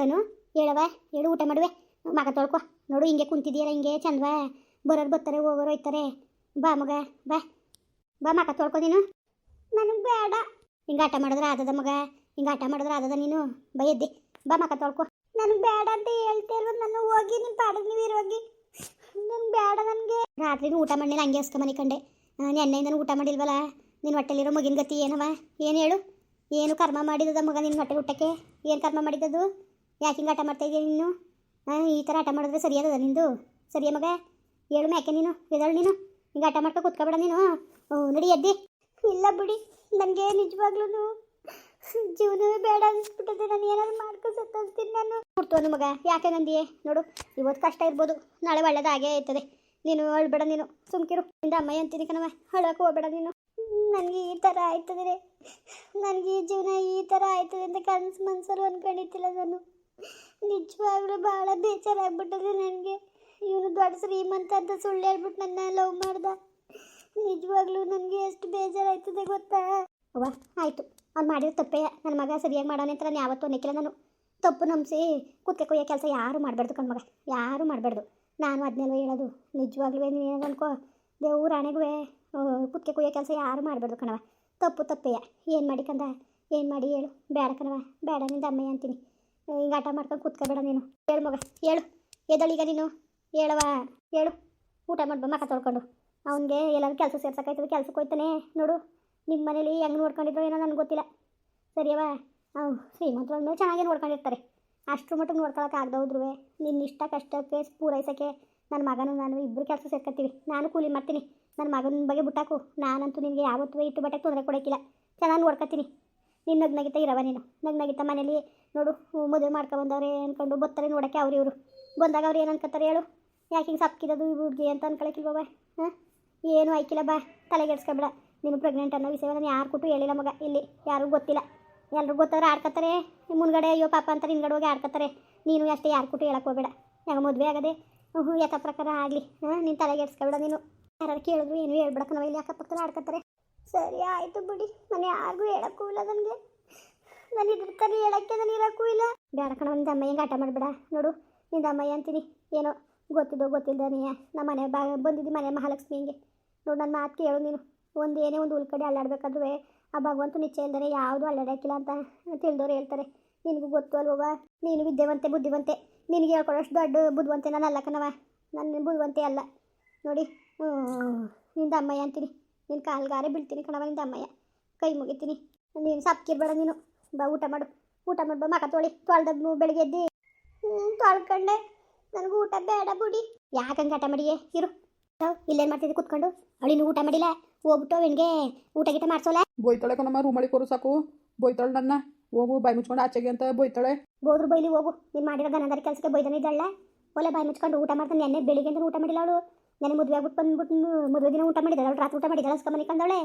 ತನು ಹೇಳವ ಹೇಳು ಊಟ ಮಾಡುವೆ. ಮಗ ತೊಳ್ಕೊ ನೋಡು ಹಿಂಗೆ ಕುಂತಿದ್ದೀಯಲ್ಲ ಹಿಂಗೆ ಚಂದವಾ. ಬರೋರು ಬರ್ತಾರೆ ಹೋಗೋರು ಹೋಯ್ತಾರೆ. ಬಾ ಮಗ ಬಾ. ಬಾ ಮಗ ತೊಳ್ಕೊ ನೀನು. ನನಗೆ ಬೇಡ. ಹಿಂಗೆ ಆಟ ಮಾಡಿದ್ರೆ ಆದದ ಮಗ ಹಿಂಗೆ ಆಟ ಮಾಡಿದ್ರೆ ಆದದ ನೀನು. ಬೈಯದ್ದೆ ಬಾ ಮಗ ತೊಳ್ಕೊ. ನನಗೆ ಬೇಡ ಅಂತ ಹೇಳ್ತಾ ನನ್ನ ನಾನು ಹೋಗಿ ನಿಮ್ಮ ಪಾಡಿಗೆ ನೀವು ಇರೋಗಿ ನನಗೆ ಬೇಡ ನನಗೆ. ರಾತ್ರಿ ಊಟ ಮಾಡಿಲ್ಲ ಹಂಗೆ ಹೊಸ್ಕ ಮನೆ ಕಂಡೆ. ನೆನ್ನೆಯಿಂದ ಊಟ ಮಾಡಿಲ್ವಲ್ಲ ನಿನ್ನ ಹೊಟ್ಟೆಲಿರೋ ಮಗಿನ ಗತಿ ಏನವ? ಏನು ಹೇಳು? ಏನು ಕರ್ಮ ಮಾಡಿದದ ಮಗ ನಿನ್ನ ಹೊಟ್ಟೆ ಊಟಕ್ಕೆ? ಏನು ಕರ್ಮ ಮಾಡಿದ್ದದು? ಯಾಕೆ ಹಿಂಗೆ ಆಟ ಮಾಡ್ತಾ ಇದೀಯ ನೀನು? ನಾನು ಈ ಥರ ಆಟ ಮಾಡಿದ್ರೆ ಸರಿಯಾಗದ ನಿಂದು? ಸರಿಯ ಮಗ? ಹೇಳು ಯಾಕೆ ನೀನು? ಎದಳು ನೀನು? ಹಿಂಗೆ ಆಟ ಮಾಡ್ಕೊ ಕೂತ್ಕೊಬೇಡ ನೀನು? ನಡಿ ಎದ್ದಿ. ಇಲ್ಲ ಬಿಡಿ, ನನಗೆ ನಿಜವಾಗ್ಲೂ ಜೀವನವೇ ಬೇಡ ಅನಿಸ್ಬಿಟ್ಟದೆ. ನಾನು ಏನಾದ್ರು ಮಾಡ್ಕೊ ಸತ್ತಿನಿ ನಾನು. ಹುಡ್ತೋನು ಮಗ, ಯಾಕೆ ನಂದಿಯೇ? ನೋಡು, ಇವತ್ತು ಕಷ್ಟ ಇರ್ಬೋದು, ನಾಳೆ ಒಳ್ಳೇದಾಗೇ ಇರ್ತದೆ. ನೀನು ಹೇಳ್ಬೇಡ ನೀನು, ಸುಮ್ಕಿರು. ನಿಂದ ಅಮ್ಮ ಅಂತೀನಿ ಕಣವ ಹೇಳೋಕೆ ಹೋಗ್ಬೇಡ ನೀನು. ನನಗೆ ಈ ಥರ ಆಯ್ತದೆ ನನಗೆ ಈ ಜೀವನ ಈ ಥರ ಆಯ್ತದೆ ಅಂತ ಕನಸು ಮನ್ಸಲ್ಲಿ ಅನ್ಕೊಂಡಿತ್ತಿಲ್ಲ ನಾನು. ನಿಜವಾಗ್ಲೂ ಭಾಳ ಬೇಜಾರಾಗ್ಬಿಟ್ಟದೆ ನನಗೆ. ಇವನು ದೊಡ್ಡ ಶ್ರೀಮಂತ ಅಂತ ಸುಳ್ಳು ಹೇಳ್ಬಿಟ್ಟು ನನ್ನ ಲವ್ ಮಾಡ್ದ. ನಿಜವಾಗ್ಲೂ ನನಗೆ ಎಷ್ಟು ಬೇಜಾರಾಯ್ತದೆ ಗೊತ್ತಾ? ಅವ್ವ, ಆಯಿತು. ಅವ್ನು ಮಾಡಿರೋ ತಪ್ಪೇ. ನನ್ನ ಮಗ ಸರಿಯಾಗಿ ಮಾಡೋಣ ಅಂತ ನಾನು ಯಾವತ್ತೂ ಅನ್ನಕ್ಕಿಲ್ಲ ನಾನು. ತಪ್ಪು ನಂಬಿಸಿ ಕುತ್ತೆ ಕೊಯ್ಯೋ ಕೆಲಸ ಯಾರು ಮಾಡಬಾರ್ದು ಕಣ್ಮಗ ಯಾರು ಮಾಡಬಾರ್ದು. ನಾನು ಅದನ್ನೆಲ್ಲ ಹೇಳೋದು. ನಿಜವಾಗ್ಲೂ ನೀನು ಅನ್ಕೋ. ದೇವ್ರ ಹಣೆಗೂ ಕುತ್ತೆ ಕೊಯ್ಯೋ ಕೆಲಸ ಯಾರು ಮಾಡಬಾರ್ದು ಕಣವ ತಪ್ಪು ತಪ್ಪೆಯ. ಏನು ಮಾಡಿ ಕಂದ? ಏನು ಮಾಡಿ ಹೇಳು? ಬೇಡ ಕಣವ ಬೇಡ ನಿಂದ ಅಮ್ಮಯ್ಯ ಅಂತೀನಿ. ಹಿಂಗೆ ಆಟ ಮಾಡ್ಕೊಂಡು ಕೂತ್ಕೋಬೇಡ ನೀನು. ಹೇಳು ಮಗ, ಹೇಳು. ಎದಳೀಗ ನೀನು? ಹೇಳವ ಹೇಳು. ಊಟ ಮಾಡ್ಬ ಮಕ ತೊಳ್ಕೊಂಡು. ಅವನಿಗೆ ಎಲ್ಲರೂ ಕೆಲಸ ಸೇರ್ಸೋಕ್ಕಾಯ್ತದೆ ಕೆಲ್ಸಕ್ಕೆ ಹೋಯ್ತಾನೆ. ನೋಡು ನಿಮ್ಮ ಮನೇಲಿ ಹೆಂಗೆ ನೋಡ್ಕೊಂಡಿದ್ರು ಏನೋ ನನಗೆ ಗೊತ್ತಿಲ್ಲ. ಸರಿಯವ ಅವ್ನು ಶ್ರೀಮಂತರು ಅಂದಮೇಲೆ ಚೆನ್ನಾಗೇ ನೋಡ್ಕೊಂಡಿರ್ತಾರೆ. ಅಷ್ಟ್ರ ಮಟ್ಟಿಗೆ ನೋಡ್ಕೊಳಕ್ಕೆ ನಿನ್ನ ಇಷ್ಟ ಕಷ್ಟಕ್ಕೆ ಪೂರೈಸೋಕ್ಕೆ ನನ್ನ ಮಗನೂ ನಾನು ಇಬ್ಬರು ಕೆಲಸ ಸೇರ್ಕೊತೀವಿ ನಾನು ಕೂಲಿ ಮಾಡ್ತೀನಿ. ನನ್ನ ಮಗನ ಬಗ್ಗೆ ಬಿಟ್ಟಾಕು. ನಾನಂತೂ ನಿನಗೆ ಯಾವತ್ತೂ ಇಟ್ಟು ಬಟ್ಟೆಗೆ ತೊಂದರೆ ಕೊಡೋಕ್ಕಿಲ್ಲ. ಚೆನ್ನಾಗಿ ನೋಡ್ಕೊತೀನಿ ನೀನು ನಗ್ನಗಿತ ಇರವ ನೀನು. ನಗ್ನಗಿತ ಮನೇಲಿ ನೋಡು ಮದುವೆ ಮಾಡ್ಕೊಬಂದವ್ರೆ ಅಂದ್ಕೊಂಡು ಬರ್ತಾರೆ ನೋಡೋಕೆ ಅವ್ರು ಇವರು. ಬಂದಾಗ ಅವ್ರು ಏನು ಅನ್ಕೋತಾರೆ ಹೇಳು. ಯಾಕೆ ಹಿಂಗೆ ಸಪ್ಕಿರೋದು ಈ ಹುಡುಗಿ ಅಂತ ಅನ್ಕೊಳಕ್ಕಿಲ್ವ ಹಾಂ? ಏನು ಆಯ್ಕಿಲ್ಲ ಬಾ, ತಲೆಗೆಡ್ಸ್ಕೊಬೇಡ. ನೀನು ಪ್ರೆಗ್ನೆಂಟ್ ಅನ್ನೋ ವಿಷಯ ನಾನು ಯಾರು ಕೊಟ್ಟು ಹೇಳಿಲ್ಲ ಮಗ. ಇಲ್ಲಿ ಯಾರಿಗೂ ಗೊತ್ತಿಲ್ಲ. ಎಲ್ಲರೂ ಗೊತ್ತಾದ್ರೆ ಆಡ್ಕೊತಾರೆ ಮುಂದ್ಗಡೆ ಅಯ್ಯೋ ಪಾಪ ಅಂತ ಹಿಂದ್ಗಡೆ ಹೋಗಿ ಆಡ್ಕೊತಾರೆ ನೀನು ಅಷ್ಟೇ ಯಾರು ಕೊಟ್ಟು ಹೇಳಕ್ಕೆ ಹೋಗಬೇಡ. ಯಾಕೆ ಮದುವೆ ಆಗದೆ? ಹ್ಞೂ ಯಥ ಪ್ರಕಾರ ಆಗಲಿ. ಹಾಂ, ನೀನು ತಲೆಗೆಡ್ಸ್ಕೊಬೇಡ ನೀನು. ಯಾರು ಕೇಳಿದ್ರು ಏನು ಹೇಳ್ಬಿಡಕ್ಕೆ ನಾವು ಇಲ್ಲಿ ಅಕ್ಕಪಕ್ಕದಲ್ಲಿ ಆಡ್ಕೊತಾರೆ ಸರಿ, ಆಯಿತು ಬಿಡಿ. ನಾನು ಯಾರಿಗೂ ಹೇಳಕ್ಕೂ ಇಲ್ಲ ನನಗೆ. ನಾನು ಇದ್ರ ಹೇಳಕ್ಕೆ ನಾನು ಇರೋಕ್ಕೂ ಇಲ್ಲ. ಬೇಡ ಕಣ ಒಂದು ಅಮ್ಮಯ್ಯಂಗೆ ಆಟ ಮಾಡಬೇಡ. ನೋಡು, ನಿಂದ ಅಮ್ಮಯ್ಯ ಅಂತೀನಿ. ಏನೋ ಗೊತ್ತಿದ್ದೋ ಗೊತ್ತಿಲ್ಲದ ನೀ ನಮ್ಮ ಮನೆ ಬಾ, ಬಂದಿದ್ದಿ ಮನೆ ಮಹಾಲಕ್ಷ್ಮಿ ಹಿಂಗೆ. ನೋಡು ನನ್ನ ಮಾತು ಕೇಳು ನೀನು. ಒಂದು ಏನೇ ಒಂದು ಉಳ್ಕಡೆ ಅಲ್ಲಾಡ್ಬೇಕಾದ್ರೂ ಆ ಭಗವಂತ ನಿಶ್ಚಯ ಇಲ್ದರೆ ಯಾವುದು ಅಲ್ಲಾಡಕ್ಕಿಲ್ಲ ಅಂತ ತಿಳಿದವ್ರು ಹೇಳ್ತಾರೆ. ನಿನಗೂ ಗೊತ್ತು ಅಲ್ವವ ನೀನು ವಿದ್ಯಾವಂತೆ, ಬುದ್ಧಿವಂತೆ. ನಿನಗೆ ಹೇಳ್ಕೊಡೋಷ್ಟು ದೊಡ್ಡ ಬುದ್ಧಿವಂತೆ ನಾನು ಅಲ್ಲ ಕಣವ ನನ್ನ ಬುದ್ಧಿವಂತೆ ಅಲ್ಲ. ನೋಡಿ ನಿಂದ ಅಮ್ಮಯ್ಯ ಅಂತೀನಿ. ನಿನ್ನ ಕಾಲ್ಗಾರೆ ಬೀಳ್ತೀನಿ ಕಣವ ನಿಂದ ಅಮ್ಮಯ್ಯ. ಕೈ ಮುಗಿತೀನಿ. ನೀನು ಸಪ್ಕಿರ್ಬೇಡ ನೀನು. ಬಾ ಊಟ ಮಾಡು. ಊಟ ಮಾಡಿ ಬಾ ಮಕ ತೊಳಿ. ತೊಳ್ದದ್ದು ಬೆಳಿಗ್ಗೆ ಎದ್ದು. ತೊಳ್ಕೊಂಡೆ. ನನಗೂ ಊಟ ಬೇಡ ಬಿಡಿ. ಯಾಕಂಗೆ ಆಟ ಮಾಡಿಯೇ? ಇರು. ಇಲ್ಲೇನು ಮಾಡ್ತಿದ್ದೆ ಕುತ್ಕೊಂಡು? ಅಳಿನೂ ಊಟ ಮಾಡಿಲ್ಲ. ಹೋಗ್ಬಿಟ್ಟು ಅವನಿಗೆ ಊಟ ಗೀಟ ಮಾಡ್ಸೋಲ್ಲ ಬೋಯ್ತಾಳೆ ಕಣಮ್ಮ ರೂಮಳಿ ಕೊರು ಸಾಕು. ಬೋಯ್ತಾಳೆ ನನ್ನ. ಹೋಗು ಬಾಯಿ ಮುಚ್ಕೊಂಡು ಆಚೆಗೆ ಅಂತ ಬೋಯ್ತಾಳೆ. ಬೋದ್ರು ಬೈಲಿ ಹೋಗು. ನೀನು ಮಾಡಿರೋ ದನದಾರಿ ಕೆಲಸಕ್ಕೆ ಬೈದನಿದ್ದಾಳೆ ಒಲೆ ಬಾಯಿ ಮುಚ್ಕೊಂಡು ಊಟ ಮಾಡ್ತಾನೆ. ನೆನ್ನೆ ಬೆಳಿಗ್ಗೆ ಅಂದ್ರೆ ಊಟ ಮಾಡಿಲ್ಲ ಅವಳು. ನೆನ್ನೆ ಮದುವೆ ಆಗ್ಬಿಟ್ಟು ಬಂದ್ಬಿಟ್ಟು ಮದುವೆ ದಿನ ಊಟ ಮಾಡಿದ್ದಾಳೆ ಅವಳು ರಾತ್ರಿ ಊಟ ಮಾಡಿದ್ದಾಳೆ ಮನೆ ಕಂದವಳೆ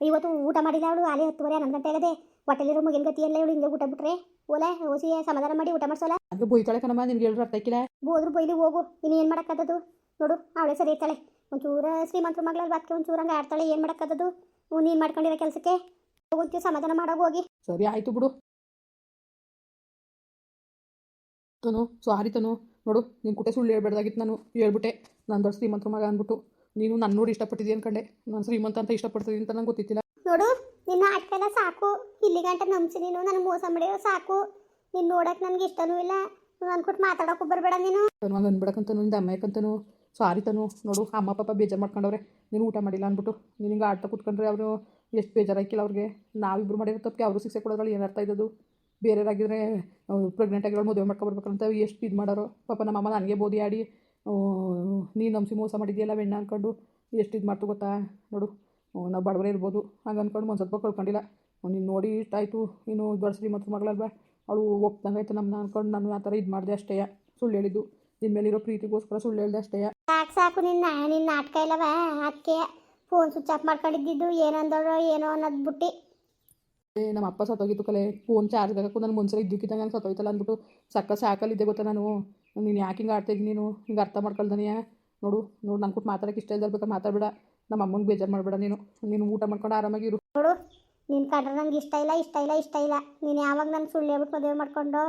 ಇವತ್ತು ಊಟ ಮಾಡಿಲ್ಲ ಅವಳು ಅಲ್ಲಿ ಹತ್ತುವರೆ ಹನ್ನೊಂದು ಗಂಟೆ ಆಗದೆ. ಹೊಟ್ಟೆಲಿರೋ ಮಗಿನ ಗತಿ ಎಲ್ಲ ಇವಳು ಹಿಂಗೆ ಊಟ ಬಿಟ್ರೆ. ಓಲೆ ಓಸಿ ಸಮಾಧಾನ ಮಾಡಿ ಊಟ ಮಾಡಿಸೋಲ್ಲ ಅದು ಬೈತಾಳೆ ಕಣಮ್ಮ ನಿನ್ಗೆ ಹೇಳಿ ಅರ್ಥ ಆಕಿಲ್ಲ ಬೋದ್ರು ಬೈಲಿ ಹೋಗು. ಇನ್ನು ಏನು ಮಾಡೋಕ್ಕದ್ದು ನೋಡು ಅವಳೇ ಸರಿ ಇರ್ತಾಳೆ. ಒಂಚೂರ ಶ್ರೀಮಂತರ ಮಗಳಲ್ಲಿ ಬಾತ್ಕೆ ಒಂಚೂರು ಹಂಗೆ ಆಡ್ತಾಳೆ ಏನು ಮಾಡೋಕ್ಕದ್ದು ನೀನು ಮಾಡ್ಕೊಂಡಿರೋ ಕೆಲಸಕ್ಕೆ? ಹೋಗುತ್ತೀವಿ ಸಮಾಧಾನ ಮಾಡೋಗಿ ಹೋಗಿ. ಸರಿ ಆಯಿತು ಬಿಡು. ತನು ಸಾರಿ ತನು. ನೋಡು ನೀನು ಕುಟೆ ಸುಳ್ಳು ಹೇಳ್ಬೇಡ್ದಾಗಿತ್ತು ನಾನು ಹೇಳ್ಬಿಟ್ಟೆ. ನಾನು ದೊಡ್ಡ ಶ್ರೀಮಂತರ ಮಗ ಅಂದ್ಬಿಟ್ಟು. ನೀನು ನನ್ನ ನೋಡಿ ಇಷ್ಟಪಟ್ಟಿದ್ದೀನಿ ಅನ್ಕಂಡೆ ನಾನು ಶ್ರೀಮಂತ ಅಂತ ಇಷ್ಟಪಡ್ತಿದ್ದೀನಿ ಅಂತ ನಂಗೆ ಗೊತ್ತಿತ್ತಿಲ್ಲ. ನೋಡು ನಿನ್ನ ಅಟ್ಟೆಲ್ಲ ಸಾಕು. ಇಲ್ಲಿ ಗಂಟ ನಂಬಿಸಿ ನೀನು ನನಗೆ ಮೋಸ ಮಾಡಿರೋ ಸಾಕು. ನೀನು ನೋಡಕ್ಕೆ ನನಗೆ ಇಷ್ಟನೂ ಇಲ್ಲ. ಅನ್ಕೊಟ್ಟು ಮಾತಾಡೋಕೆ ಬರಬೇಡ ನೀನು. ನಾನು ಅನ್ಬೇಡಕ್ಕಂತನು ನಿಂದ ಅಮ್ಮಯ್ಯಕ್ಕಂತನು ಸಾರಿ ತನು. ನೋಡು ಅಮ್ಮ ಪಾಪ ಬೇಜಾರು ಮಾಡ್ಕೊಂಡವ್ರೆ. ನೀನು ಊಟ ಮಾಡಿಲ್ಲ ಅಂದ್ಬಿಟ್ಟು. ನೀನು ಹಿಂಗೆ ಆಡ್ತಾ ಕೂತ್ಕೊಂಡ್ರೆ ಅವರು ಎಷ್ಟು ಬೇಜಾರಾಕಿಲ್ಲ ಅವ್ರಿಗೆ. ನಾವಿಬ್ರು ಮಾಡಿರೋ ತಪ್ಪಿಗೆ ಅವರು ಶಿಕ್ಷೆ ಕೊಡೋದ್ರಲ್ಲಿ ಏನರ್ಥ ಅರ್ಥ ಇದ್ದದು ಬೇರೆಯವರಾಗಿದ್ದರೆ ಪ್ರೆಗ್ನೆಂಟ್ ಆಗಿರೋ ಮದುವೆ ಮಾಡ್ಕೊಬರ್ಬೇಕಂತ ಎಷ್ಟು ಇದು ಮಾಡೋರು? ಪಾಪ ನಮ್ಮ ಅಮ್ಮ ನನಗೆ ಬೋದಿ ಆಡಿ ನೀನು ನಂಬಿಸಿ ಮೋಸ ಮಾಡಿದ್ಯಲ್ಲ ಬೆಣ್ಣ ಅಂದ್ಕೊಂಡು ಎಷ್ಟು ಇದು ಮಾಡ್ತು ಗೊತ್ತಾ? ನೋಡು ನಾವು ಬಡವರೇ ಇರ್ಬೋದು. ಹಂಗೆ ಅಂದ್ಕೊಂಡು ಒಂದು ಸ್ವಲ್ಪ ಕಳ್ಕೊಂಡಿಲ್ಲ. ನೀನು ನೋಡಿ ಇಷ್ಟಾಯಿತು ನೀನು ದೊಡ್ಡ ಶ್ರೀಮಂತರ ಮಗಳಲ್ವಾ? ಅವಳು ಒಪ್ತಂಗೆ ಆಯ್ತು ನಮ್ಮನ್ನ ಅಂದ್ಕೊಂಡು ನಾನು ಆ ಥರ ಇದು ಮಾಡಿದೆ ಅಷ್ಟೇ. ಸುಳ್ಳು ಹೇಳಿದ್ದು. ನಿನ್ನ ಮೇಲಿರೋ ಪ್ರೀತಿಗೋಸ್ಕರ ಸುಳ್ಳು ಹೇಳಿದೆ ಅಷ್ಟೇ. ಸಾಕು ಸಾಕು ನಿನ್ನ? ನಿನ್ನ ನಾಟಕ ಇಲ್ಲವ? ಅದಕ್ಕೆ ಫೋನ್ ಸ್ವಿಚ್ ಆಫ್ ಮಾಡ್ಕೊಂಡಿದ್ದು ಏನಂದರೋ ಏನೋ ಅನ್ನೋದು ಬಿಟ್ಟು. ನಮ್ಮ ಅಪ್ಪ ಸತ್ತೋಗಿತ್ತು ಕಲೆ. ಫೋನ್ ಚಾರ್ಜ್ ಹಾಕಕ್ಕೂ ನಾನು ಮುಂಚೆ ಇದ್ದಕ್ಕಿದ್ದಂಗೆ ನಂಗೆ ಸತ್ತೋಯ್ತಲ್ಲ ಅಂದ್ಬಿಟ್ಟು ಸಕ್ಕ ಸಾಕಲ್ಲಿದ್ದೆ ಗೊತ್ತಾ ನಾನು. ನೀನು ಯಾಕೆ ಹಿಂಗೆ ಆಡ್ತಾಯಿದ್ದೀನಿ ನೀನು? ಹಿಂಗೆ ಅರ್ಥ ಮಾಡ್ಕೊಳ್ದನಿಯ? ನೋಡು ನೋಡು ನನ್ನ ಕೊಟ್ಟು ಮಾತಾಡಕ್ಕೆ ಇಷ್ಟ ಇಲ್ದ ಬೇಕಾದ್ರೆ ಮಾತಾಡಬೇಡ. ನಮ್ಮ ಅಮ್ಮಂಗೆ ಬೇಜಾರು ಮಾಡಬೇಡ ನೀನು. ನೀನು ಊಟ ಮಾಡ್ಕೊಂಡು ಆರಾಮಾಗಿ ಇರು. ನೋಡು ನಿನ್ನ ಕಂಡ್ರೆ ನಂಗೆ ಇಷ್ಟ ಇಲ್ಲ ಇಷ್ಟ ಇಲ್ಲ ಇಷ್ಟ ಇಲ್ಲ. ನೀನು ಯಾವಾಗ ನಾನು ಸುಳ್ಳು ಹೇಳ್ಬಿಟ್ಟು ಮದುವೆ ಮಾಡ್ಕೊಂಡು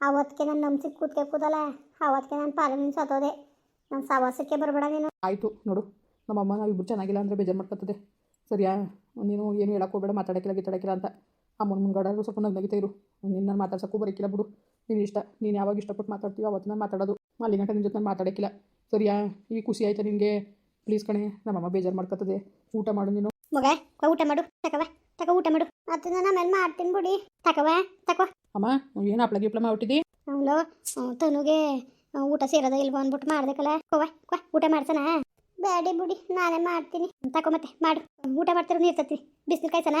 ಅವತ್ತಿಗೆ ನಾನು ನಂಬಿಸಿ ಕೂತ್ಕೆ ಕೂದಲ್ಲ. ಅವತ್ತಿಗೆ ನಾನು ಪಾಲನೆ ಸತ್ತೋದೆ. ನನ್ನ ಸವಾಸಕ್ಕೆ ಬರಬೇಡ ನೀನು. ಆಯಿತು ನೋಡು. ನಮ್ಮ ನಮ್ಮಮ್ಮ ನಾವಿಬ್ಬರು ಚೆನ್ನಾಗಿಲ್ಲ ಅಂದರೆ ಬೇಜಾರು ಮಾಡ್ಕೊತದೆ. ಸರಿಯಾ? ನೀನು ಏನು ಹೇಳಕ್ಕೆ ಹೋಗಬೇಡ ಮಾತಾಡೋಕ್ಕಿಲ್ಲ ಗೀತಾಡೋಕ್ಕಿಲ್ಲ ಅಂತ. ಅಮ್ಮನ ಮುಂಗಡಾದ್ರು ಸ್ವಲ್ಪ ನಗ್ನಗಿತಾ ಇರು. ನಿನ್ನ ನಾನು ಮಾತಾಡ್ಸೋಕ್ಕೂ ಬರೋಕ್ಕಿಲ್ಲ ಬಿಡು. ನೀನು ಇಷ್ಟ ನೀನು ಯಾವಾಗ ಇಷ್ಟಪಟ್ಟು ಮಾತಾಡ್ತೀವೋ ಅವತ್ತು ನಾನು ಮಾತಾಡೋದು. ಅಲ್ಲಿ ಗಂಟೆ ನಿನ್ನ ಜೊತೆ ನಾನು ಮಾತಾಡೋಕ್ಕಿಲ್ಲ. ಸರಿಯಾ ಈ ಖುಷಿ ಆಯ್ತಾ ನಿನಗೆ? ಪ್ಲೀಸ್ ಕಣೆ ನಮ್ಮ ಅಮ್ಮ ಬೇಜಾರು ಮಾಡ್ಕೊತದೆ ಊಟ ಮಾಡು ನೀನು. ಮಗ ಊಟ ಮಾಡು. ತಕವ ತಕ ಊಟ ಮಾಡು. ಅದು ನಾನು ಆಮೇಲೆ ಮಾಡ್ತೀನಿ ಬಿಡಿ. ತಕವ ತಕೋ. ಅಮ್ಮ ಏನು ಹಪ್ಳ ಗಿಪ್ಳ ಮಾಡ್ಬಿಟ್ಟಿದ್ದಿ ಅವಳು ತನುಗೆ ಊಟ ಸೇರೋದ ಇಲ್ವೋ ಅಂದ್ಬಿಟ್ಟು ಮಾಡ್ಬೇಕಲ್ಲ ಕೋವ ಕ್ವ ಊಟ ಮಾಡ್ತಾನ ಬ್ಯಾಡಿ ಬಿಡಿ ನಾನೇ ಮಾಡ್ತೀನಿ. ತಕೊ ಮತ್ತೆ ಮಾಡು. ಊಟ ಮಾಡ್ತಿರೋ ನೀರು ತತ್ತಿ. ಬಿಸಿಲು ಕಾಯ್ಸಲ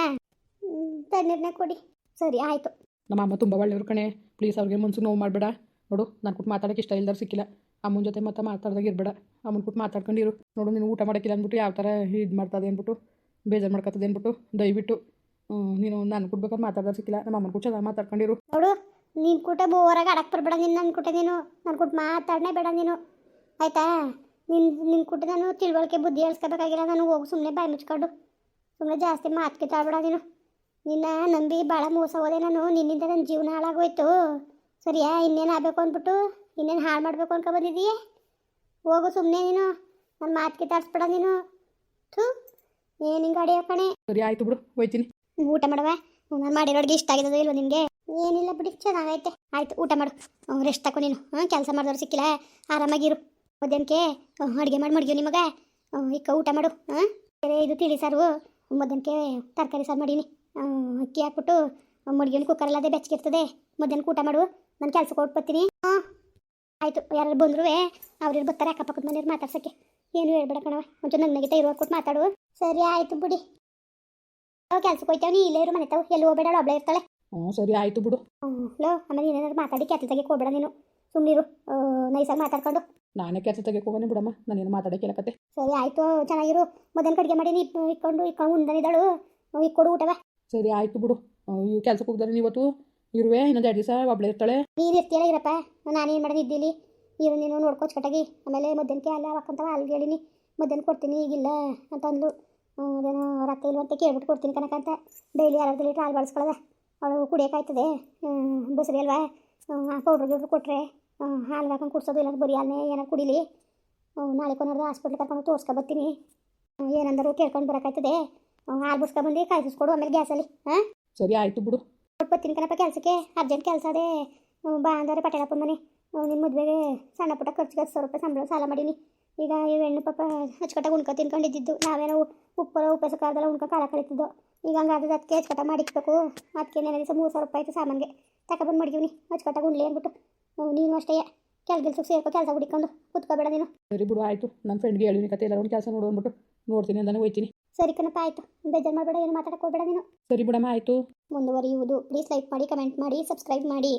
ತಣ್ಣೀರ್ನೇ ಕೊಡಿ. ಸರಿ ಆಯಿತು. ನಮ್ಮ ಅಮ್ಮ ತುಂಬ ಒಳ್ಳೆಯವ್ರು ಕಣೆ. ಪ್ಲೀಸ್ ಅವ್ರಿಗೆ ಮನ್ಸು ನೋವು ಮಾಡಬೇಡ. ನೋಡು ನಾನು ಕೊಟ್ಟು ಮಾತಾಡಕ್ಕೆ ಇಷ್ಟ ಇಲ್ದಾರ ಸಿಕ್ಕಿಲ್ಲ. ಅಮ್ಮನ ಜೊತೆ ಮತ್ತೆ ಮಾತಾಡ್ದಾಗ ಇರಬೇಡ. ಅಮ್ಮನ ಕೊಟ್ಟು ಮಾತಾಡ್ಕೊಂಡಿರು. ನೋಡು ನೀನು ಊಟ ಮಾಡೋಕ್ಕಿಲ್ಲ ಅಂದ್ಬಿಟ್ಟು ಯಾವ ಥರ ಇದು ಮಾಡ್ತದೆ ಅಂದ್ಬಿಟ್ಟು ಬೇಜಾರು ಮಾಡ್ಕೊತದೆ ಅಂದ್ಬಿಟ್ಟು ದಯವಿಟ್ಟು ನೀನು ನಾನು ಕೊಡ್ಬೇಕಾದ್ರೆ ಮಾತಾಡ್ದಾಗ ಸಿಕ್ಕಿಲ್ಲ. ನಮ್ಮ ಅಮ್ಮನ ಕೂಡ ಮಾತಾಡ್ಕೊಂಡಿರು. ನೋಡು ನೀನು ಕೂಟ ಬೋರಾಗ ಆಡಕ್ಕೆ ಬರಬೇಡ ನೀನು ನನ್ನ ಕೂಟ ನೀನು. ನನ್ನ ಕೂಟ ಮಾತಾಡನೇ ಬೇಡ ನೀನು. ಆಯ್ತಾ? ನಿನ್ನ ನಿನ್ನ ಕೂಟ ನಾನು ತಿಳುವಳಿಕೆ ಬುದ್ಧಿ ಹೇಳ್ಸ್ಕೋಬೇಕಾಗಿಲ್ಲ ನಾನು ಹೋಗು ಸುಮ್ಮನೆ ಬಾಯಿ ಮುಚ್ಕೊಂಡು. ಸುಮ್ಮನೆ ಜಾಸ್ತಿ ಮಾತು ತಾಳ್ಬೇಡ ನೀನು. ನಿನ್ನ ನಂಬಿ ಭಾಳ ಮೋಸ ಹೋದೆ ನಾನು ನಿನ್ನಿಂದ ನನ್ನ ಜೀವನ ಹಾಳಾಗೋಯ್ತು. ಸರಿಯಾ ಇನ್ನೇನು ಆಗಬೇಕು ಅಂದ್ಬಿಟ್ಟು ಇನ್ನೇನು ಹಾಳು ಮಾಡಬೇಕು ಅನ್ಕೊ ಬಂದಿದ್ದೀಯ ಹೋಗು ಸುಮ್ಮನೆ ನೀನು ನನ್ನ ಮಾತಿಗೆ ತಾಡ್ಸ್ಬೇಡ ನೀನು. ಥೂ ಏನು ಹಿಂಗೆ ಅಡಿಯೋ ಕಣೆ? ಸರಿ ಆಯಿತು ಬಿಡು ಹೋಯ್ತೀನಿ. ಊಟ ಮಾಡುವ ನಾನು ಮಾಡಿರೋ ಅಡುಗೆ ಇಷ್ಟ ಆಗಿದ್ದು ಇಲ್ವ ನಿಮಗೆ? ಏನಿಲ್ಲ ಬಿಡಿ ಚೆನ್ನಾಗೈತೆ. ಆಯ್ತು ಊಟ ಮಾಡು. ರೆಸ್ಟ್ ತಗೋ ನೀನು. ಹಾಂ ಕೆಲಸ ಮಾಡಿದವ್ರು ಸಿಕ್ಕಿಲ್ಲ. ಆರಾಮಾಗಿರು. ಮಧ್ಯಾಹ್ನಕ್ಕೆ? ಅಡುಗೆ ಮಾಡಿ ಮಡ್ಗಿವು ನಿಮಗೆ. ಈಗ ಊಟ ಮಾಡು ಹಾಂ ಬೇರೆ ಇದು ತಿಳಿ ಸಾರು. ಮಧ್ಯಾಹ್ನಕ್ಕೆ ತರಕಾರಿ ಸಾರು ಮಾಡೀನಿ. ಅಕ್ಕಿ ಹಾಕ್ಬಿಟ್ಟು ಮಡ್ಗಿನ ಕುಕ್ಕರಲ್ಲಿ ಅದೇ ಬೆಚ್ಚಗಿರ್ತದೆ. ಮಧ್ಯಾಹ್ನಕ್ಕೆ ಊಟ ಮಾಡು. ನಾನು ಕೆಲಸಕ್ಕೆ ಹೊಟ್ಟು ಬರ್ತೀನಿ. ಹಾಂ ಆಯಿತು ಯಾರು ಬಂದ್ರು ಅವ್ರು ಬರ್ತಾರೆ ಅಕ್ಕಪಕ್ಕದ ಮನೆಯವ್ರು ಮಾತಾಡ್ಸೋಕ್ಕೆ. ಏನು ಹೇಳ್ಬೇಡ ಕಣವ ಒಂಚೂರು ನಗ್ನಗಿತ ಇರುವ ಕೊಟ್ಟು ಮಾತಾಡು. ಸರಿ ಆಯಿತು ಬಿಡಿ. ಕೆಲ್ಸಕ್ಕೆ ಹೋಯ್ತಾವ? ನೀ ಇಲ್ಲೇ ಇರು ಮನೆ ತಾವು ಎಲ್ಲಿ ಹೋಗ್ಬೇಡ ಒಬ್ಳೆ ಇರ್ತಾಳೆ. ಹ್ಞೂ ಸರಿ ಆಯಿತು ಬಿಡು. ಹ್ಞೂ ಲೋ ಆಮೇಲೆ ಏನೇನಾದ್ರು ಮಾತಾಡಿ ಕೆತ್ತ ತೆಗಿಯಕ್ಕೆ ಹೋಗ್ಬೇಡ ನೀನು. ಸುಮ್ಮನಿರು ನೈಸಾಗಿ ಮಾತಾಡ್ಕೊಂಡು. ನಾನೇ ಕೆಲಸ ತೆಗಿಯಕ್ಕೆ ಹೋಗೋಣ ಬಿಡಮ್ಮ. ನಾನೇನು ಮಾತಾಡೋಕೆ ಕತೆ ಸರಿ ಆಯಿತು. ಚೆನ್ನಾಗಿರು. ಮೊದಲು ಕಡಿಗೆ ಮಾಡಿ ನೀ ಇಟ್ಕೊಂಡು ಇಟ್ಕೊಂಡು ಉಂದನಿದ್ದಾಳು ಕೊಡು ಊಟವ. ಸರಿ ಆಯಿತು ಬಿಡು. ಇವು ಕೆಲ್ಸಕ್ಕೆ ಹೋಗ್ದಾರೆ ಇವತ್ತು. ಇರುವೆ ಇನ್ನೊಂದು ಎರಡು ದಿವಸ ಒಬ್ಳೆ ಇರ್ತಾಳೆ. ನೀನು ಇರ್ತೀಯಲ್ಲ ಇರಪ್ಪ ನಾನೇನು ಮಾಡೋದು ಇದ್ದೀನಿ ಇರು ನೀನು ನೋಡ್ಕೋಚ್ ಕಟ್ಟಾಗಿ ಆಮೇಲೆ ಮಧ್ಯಾಹ್ನಕ್ಕೆ ಅಲ್ಲ ಹಾಕಂತವ ಅಲ್ಲಿ ಹೇಳಿನಿ. ಮಧ್ಯಾಹ್ನ ಕೊಡ್ತೀನಿ ಈಗಿಲ್ಲ ಅಂತ ಅಂದ್ಲು. ಅದೇನೋ ರಕ್ತ ಇಲ್ವ ಅಂತ ಕೇಳ್ಬಿಟ್ಟು ಕೊಡ್ತೀನಿ ಕನಕಂತ ಡೈಲಿ ಅರ್ಧ ಲೀಟ್ರ್ ಹಾಲು ಬಳಸ್ಕೊಳ್ಳೋದ ಅವಳು ಕುಡಿಯೋಕ್ಕಾಯ್ತದೆ ಬಸ್ರಿ ಅಲ್ವಾ? ಪೌಡ್ರ್ ಗಿಡ್ರು ಕೊಟ್ಟರೆ ಹಾಲು ಹಾಕೊಂಡು ಕುಡ್ಸೋದು ಇಲ್ಲ ಬರೀ ಹಾಲನ್ನೇ ಏನಾರು ಕುಡಿಲಿ. ನಾಳೆ ಕೊನಾರ್ದು ಹಾಸ್ಪಿಟ್ಲ್ ಕರ್ಕೊಂಡು ತೋರಿಸ್ಕೊಬತ್ತೀನಿ ಏನಂದರು ಕೇಳ್ಕೊಂಡು ಬರೋಕ್ಕಾಯ್ತದೆ. ಹಾಲು ಬುಸ್ಕೊಬಂದು ಕಾಯಿಸ್ಕೊಡು ಆಮೇಲೆ ಗ್ಯಾಸಲ್ಲಿ ಹಾಂ? ಸರಿ ಆಯಿತು ಬಿಡು. ಬರ್ತೀನಿ ಕಣಪ್ಪ ಕೆಲಸಕ್ಕೆ. ಅರ್ಜೆಂಟ್ ಕೆಲಸ ಅದೇ. ಬಾ ಅಂದರೆ ಪಟೇಲಪ್ಪನ ಮನೆ. ನಿಮ್ಮ ಮದುವೆಗೆ ಸಣ್ಣ ಪುಟ್ಟ ಖರ್ಚಿಗೆ ಹತ್ತು ಸಾವಿರ ರೂಪಾಯಿ ಸಂಬಳ ಸಾಲ ಮಾಡೀನಿ. ಈಗ ಈ ಹೆಣ್ಣು ಪಾಪ ಅಚ್ಚುಕಟ್ಟಾಗಿ ಉಣ್ಕೊ ತಿನ್ಕೊಂಡಿದ್ದು ನಾವೇನೋ ಉಪ್ಪರ ಉಪ್ಪೆಸ ಕಾಲದಲ್ಲ ಉಣ್ಕೊ ಕಾಲ ಕಳೀತಿದ್ದು. ಈಗ ಹಂಗಾದ್ರೆ ಅದಕ್ಕೆ ಅಚ್ಚುಕಟ್ಟ ಮಾಡಿಕ್ಬೇಕು ಅದಕ್ಕೆ ದಿವಸ ಮೂರು ಸಾವಿರ ರೂಪಾಯಿ ಆಯ್ತು ಸಾಮಾನಿಗೆ. ತಗೊಬಂದು ಮಾಡಿದೀವಿ ಅಚ್ಚುಕಟ್ಟಾಗಿ ಉಣ್ಲಿ ಅಂದ್ಬಿಟ್ಟು. ನೀನು ಅಷ್ಟೇ. ಕೆಲ್ ಕೆಲ್ಸಕ್ಕೆ ಸೇರ್ಕೊ ಕೆಲಸ ಹುಡುಕೊಂಡು ಕುತ್ಕೋಬೇಡ ನೀನು. ಸರಿ ಬಿಡು ಆಯಿತು. ನನ್ನ ಫ್ರೆಂಡ್ಗೆ ಹೇಳಿನಿ ಕತೆ ಎಲ್ಲ ಒಂದು ಕೆಲಸ ನೋಡು ಅಂದ್ಬಿಟ್ಟು ನೋಡ್ತೀನಿ ಅಂತಾನೆ ಹೋಯ್ತೀನಿ. ಸರಿ ಕಣಪ್ಪ ಆಯಿತು. ಬೇಜಾರು ಮಾಡಬೇಡ ಏನು ಮಾತಾಡಕ್ಕೆ ಹೋಗಬೇಡ ನೀನು. ಸರಿ ಬಿಡಮ್ಮ ಆಯಿತು. ಮುಂದುವರಿಯುವುದು. ಪ್ಲೀಸ್ ಲೈಕ್ ಮಾಡಿ ಕಮೆಂಟ್ ಮಾಡಿ ಸಬ್ಸ್ಕ್ರೈಬ್ ಮಾಡಿ.